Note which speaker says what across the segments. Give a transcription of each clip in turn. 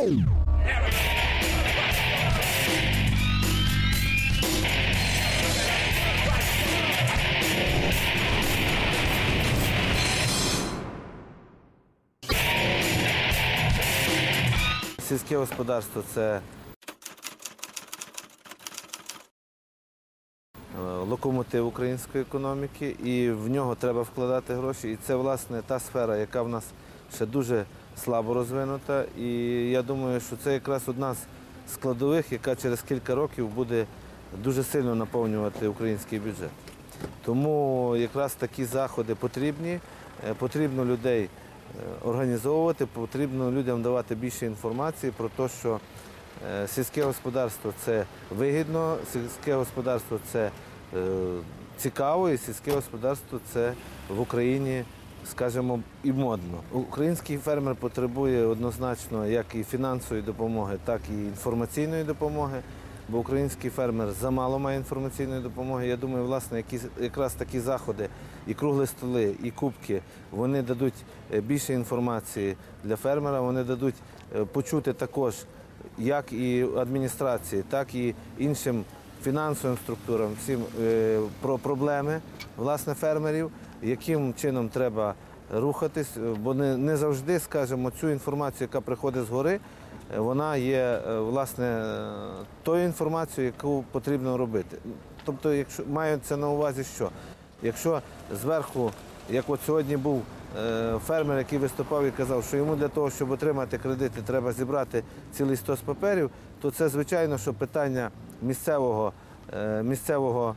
Speaker 1: Сільське господарство це локомотив української економіки, і в нього треба вкладати гроші. І це, власне, та сфера, яка в нас ще дуже слабо розвинута. І я думаю, що це якраз одна з складових, яка через кілька років буде дуже сильно наповнювати український бюджет. Тому якраз такі заходи потрібні. Е, Потрібно людей е, організовувати, потрібно людям давати більше інформації про те, що е, сільське господарство це вигідно, сільське господарство це цікаво, і сільське господарство це в Україні, скажімо, і модно. Український фермер потребує однозначно як і фінансової допомоги, так і інформаційної допомоги. Бо український фермер замало має інформаційної допомоги. Я думаю, власне, якісь якраз такі заходи, і круглі столи, і кубки, вони дадуть е, більше інформації для фермера. Вони дадуть е, почути також, як і адміністрації, так і іншим фінансовим структурам, всім е, про проблеми власне фермерів, яким чином треба рухатись, бо не, не завжди, скажімо, цю інформацію, яка приходить згори, вона є е, власне е, тою інформацією, яку потрібно робити. Тобто, якщо мається на увазі, що якщо зверху, як от сьогодні був е, фермер, який виступав і казав, що йому для того, щоб отримати кредити, треба зібрати цілий стос паперів, то це звичайно, що питання місцевого, місцевого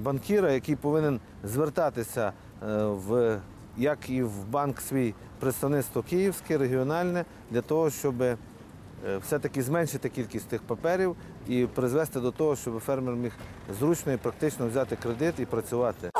Speaker 1: банкіра, який повинен звертатися е, в як і в банк свій представництво київське, регіональне, для того, щоб е, все-таки зменшити кількість тих паперів і призвести до того, щоб фермер міг зручно і практично взяти кредит і працювати.